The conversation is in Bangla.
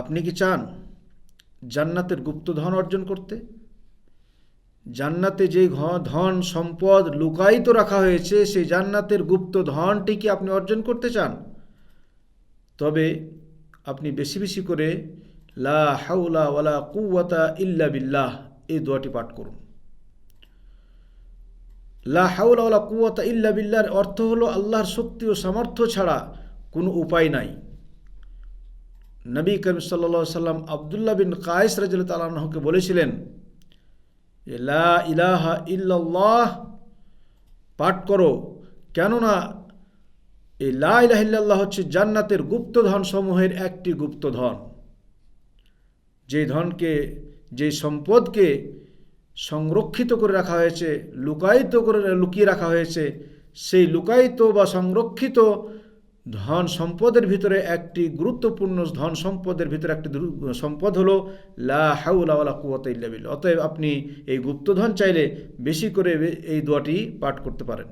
আপনি কি চান জান্নাতের গুপ্তধন অর্জন করতে? জান্নাতে যে ধন, সম্পদ লুকায়িত রাখা হয়েছে, সেই জান্নাতের গুপ্ত ধনটি কি আপনি অর্জন করতে চান? তবে আপনি বেশি বেশি করে লা হাউলা ওয়ালা কুওয়াতা ইল্লা বিল্লাহ এই দোয়াটি পাঠ করুন। লা হাউলা ওয়ালা কুওয়াতা ইল্লা বিল্লাহর অর্থ হলো আল্লাহর শক্তি ও সামর্থ্য ছাড়া কোনো উপায় নাই। নবী করিম সাল্লা সাল্লাম আবদুল্লাহ বিন কায়েস রাজল তালাহকে বলেছিলেন লা ইলাহা ইল্লাল্লাহ পাঠ করো। কেননা এই লা হচ্ছে জান্নাতের গুপ্তধন সমূহের একটি গুপ্তধন যে ধনকে, যে সম্পদকে সংরক্ষিত করে রাখা হয়েছে, লুকায়িত করে, লুকিয়ে রাখা হয়েছে, সেই লুকায়িত বা সংরক্ষিত ধন সম্পদের ভিতরে একটি গুরুত্বপূর্ণ ধন সম্পদের ভিতরে একটি সম্পদ হলো লা হাউলা কুয়াত ইল্লাবিল অতএব আপনি এই গুপ্তধন চাইলে বেশি করে এই দোয়াটি পাঠ করতে পারেন।